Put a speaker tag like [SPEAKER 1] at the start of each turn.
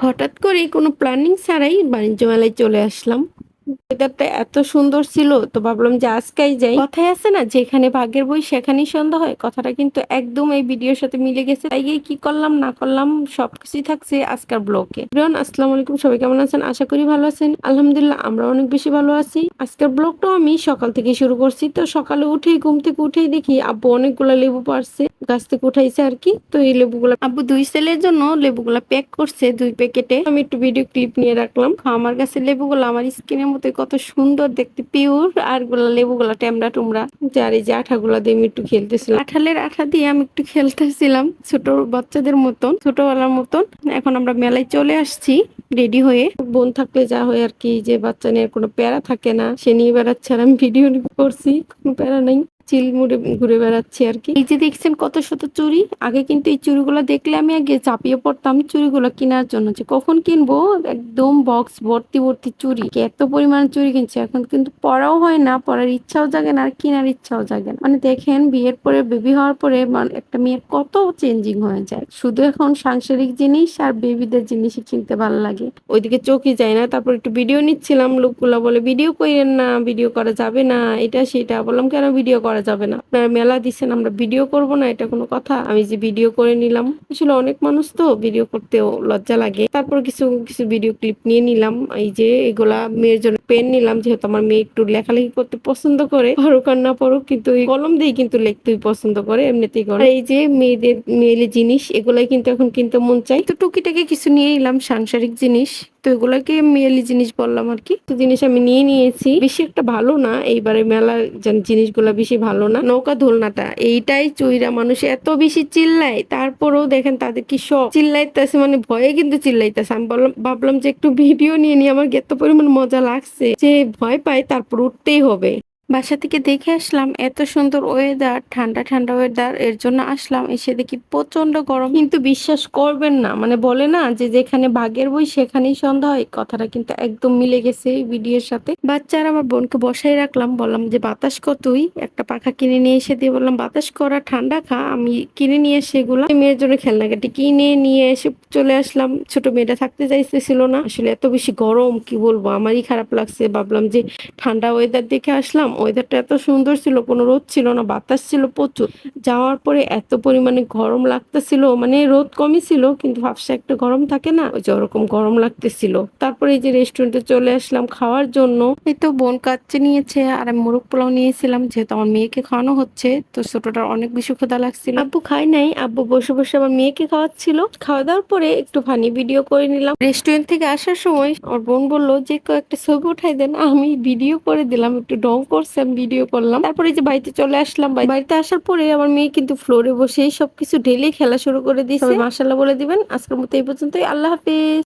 [SPEAKER 1] হঠাৎ করেই কোনো প্ল্যানিং ছাড়াই বাণিজ্য মেলায় চলে আসলাম। ওয়েদারটা এত সুন্দর ছিল, তো ভাবলাম যে আজকেই যাই। কথায় আছে না, যেখানে ভাগ্যের বই সেখানেই সন্ধ্যা হয় কথাটা কিন্তু একদম এই ভিডিওর সাথে মিলে গেছে। তাই কি করলাম, না করলাম, সবকিছুই থাকছে আজকের ব্লগে। এভরিওয়ান আসসালামু আলাইকুম, সবাই কেমন আছেন আশা করি ভালো আছেন আলহামদুলিল্লাহ, আমরা অনেক বেশি ভালো আছি। আজকের ব্লগটাও আমি সকাল থেকে শুরু করছি তো সকালে উঠেই, ঘুম থেকে উঠেই দেখি আব্বু অনেকগুলা লেবু পারছে, গাছ থেকে উঠাইছে আর কি তো এই লেবুগুলা আব্বু দুই ছেলের জন্য লেবুগুলা প্যাক করছে দুই প্যাকেটে আমি একটু ভিডিও ক্লিপ নিয়ে রাখলাম আমার কাছে লেবুগুলো আমার স্কিনের কত সুন্দর দেখতে পিওর আরগুলা লেবুগুলা টেমরা টুমরা। যার এই যে আঠাগুলা দিয়ে আমি একটু খেলতেছিলাম। আঠালের আঠা দিয়ে আমি একটু খেলতেছিলাম, ছোট বাচ্চাদের মতন ছোটবেলার মতন। এখন আমরা মেলায় চলে আসছি রেডি হয়ে। বোন থাকলে যা হয় আর কি, যে বাচ্চা নিয়ে কোনো প্যারা থাকে না, সে নিয়ে বেড়াচ্ছে আর আমি ভিডিও করছি, কোনো প্যারা নাই। চিল মুড়ে, ঘুরে বেড়াচ্ছি আর কি। এই যে দেখছেন কত শত চুরি আগে কিন্তু এই চুড়িগুলো দেখলে আমি আগে চাপিয়ে পড়তাম চুড়িগুলো কেনার জন্য যে কখন কিনবো? একদম বক্স ভর্তি ভর্তি চুড়ি। এত পরিমাণ চুরি কিনছে? এখন কিন্তু পড়াও হয় না পড়ার ইচ্ছাও জাগে না, আর কেনার ইচ্ছাও জাগে না। মানে দেখেন, বিয়ের পরে বেবি হওয়ার পরে একটা মেয়ের কত চেঞ্জিং হয়ে যায়। শুধু এখন সাংসারিক জিনিস আর বেবিদের জিনিসই কিনতে ভালো লাগে। ওইদিকে চোখই যায় না। তারপর একটু ভিডিও নিচ্ছিলাম, লোকগুলা বলে ভিডিও করেন না ভিডিও করা যাবে না। এটা, সেটা। বললাম, কেন ভিডিও করা যাবে না। আপনারা মেলা দিচ্ছেন, আমরা ভিডিও করব না, এটা কোনো কথা। আমি যে ভিডিও করে নিলাম, আসলে অনেক মানুষ তো ভিডিও করতেও লজ্জা লাগে। তারপর কিছু কিছু ভিডিও ক্লিপ নিয়ে নিলাম। এই যে এগুলা মেয়ের জন্য পেন নিলাম, যেহেতু আমার মেয়ে একটু লেখালেখি করতে পছন্দ করে। পড়ুক আর না পড়ুক কিন্তু কলম দিয়ে কিন্তু লিখতেই পছন্দ করে, এমনিতেই করে। এই যে মেয়েদের মেয়েলি জিনিস, এগুলাই কিন্তু এখন কিনতে মন চাই তো টুকিটাকি কিছু নিয়ে নিলাম সাংসারিক জিনিস। তো এগুলাকে মেয়েলি জিনিস বললাম আর কি। তো জিনিস আমি নিয়ে নিয়েছি। বেশি একটা ভালো না, এইবারে মেলা যেন- জিনিসগুলা বেশি ভালো না। নৌকা দোলনাটা, এইটাই চুইরা মানুষ এত বেশি চিল্লায়, তারপরেও দেখেন তাদের কি সব চিল্লাইতেছে মানে ভয়ে কিন্তু চিল্লাইতেছে। আমি বললাম, ভাবলাম যে একটু ভিডিও নিয়ে নিয়ে আমার এত পরিমাণ মজা লাগছে? যে ভয় পাই তারপর উঠতেই হবে। বাসা থেকে দেখে আসলাম, এত সুন্দর ওয়েদার ঠান্ডা ঠান্ডা ওয়েদার এর জন্য আসলাম। এসে দেখি প্রচণ্ড গরম। কিন্তু বিশ্বাস করবেন না মানে বলে না যে যেখানে বাঘের বই সেখানেই সন্ধ্যা হয়। কথাটা কিন্তু একদম মিলে গেছে ভিডিওর সাথে। বাচ্চারা আমার বোনকে বসাই রাখলাম, বললাম যে, বাতাস কর তুই। একটা পাখা কিনে নিয়ে এসে দিয়ে বললাম, বাতাস করা ঠান্ডা খা, আমি কিনে নিয়ে এসে এগুলো। মেয়ের জন্য খেলনাকাটি কিনে নিয়ে এসে চলে আসলাম। ছোট মেয়েটা থাকতে চাইতেছিল না। আসলে এত বেশি গরম, কি বলব? আমারই খারাপ লাগছে। ভাবলাম যে, ঠান্ডা ওয়েদার দেখে আসলাম। ওয়েদারটা এত সুন্দর ছিল, কোনো রোদ ছিল না, বাতাস ছিল প্রচুর। যাওয়ার পরে এত পরিমাণে গরম লাগতেছিল মানে রোদ কমই ছিল, কিন্তু ভাবসা একটা গরম থাকে না, ওই যে ওরকম গরম লাগতেছিল। তারপরে এই যে রেস্টুরেন্টে চলে আসলাম খাওয়ার জন্য। এই তো বোন কাচ্চে নিয়েছে, আর আমি মোরগ পোলাও নিয়েছিলাম, যেহেতু আমার মেয়েকে খাওয়ানো হচ্ছে, তো ছোটটার অনেক বেশি ক্ষুধা লাগছিল। আব্বু খাই নাই, আব্বু বসে বসে আমার মেয়েকে খাওয়াচ্ছিল। খাওয়া দাওয়ার পরে একটু ফানি ভিডিও করে নিলাম। রেস্টুরেন্ট থেকে আসার সময় আমার বোন বলল, যে কয়েকটা ছবি উঠাই দেন, আমি ভিডিও করে দিলাম, একটু ডং করছে। আমি ভিডিও করলাম। তারপরে যে বাড়িতে চলে আসলাম। বাড়ি- বাড়িতে আসার পরে আমার মেয়ে কিন্তু ফ্লোরে বসেই সবকিছু ঢেলে খেলা শুরু করে দিয়েছে। মাসাল্লাহ বলে দিবেন। আজকের মতো এই পর্যন্তই। আল্লাহ হাফিজ।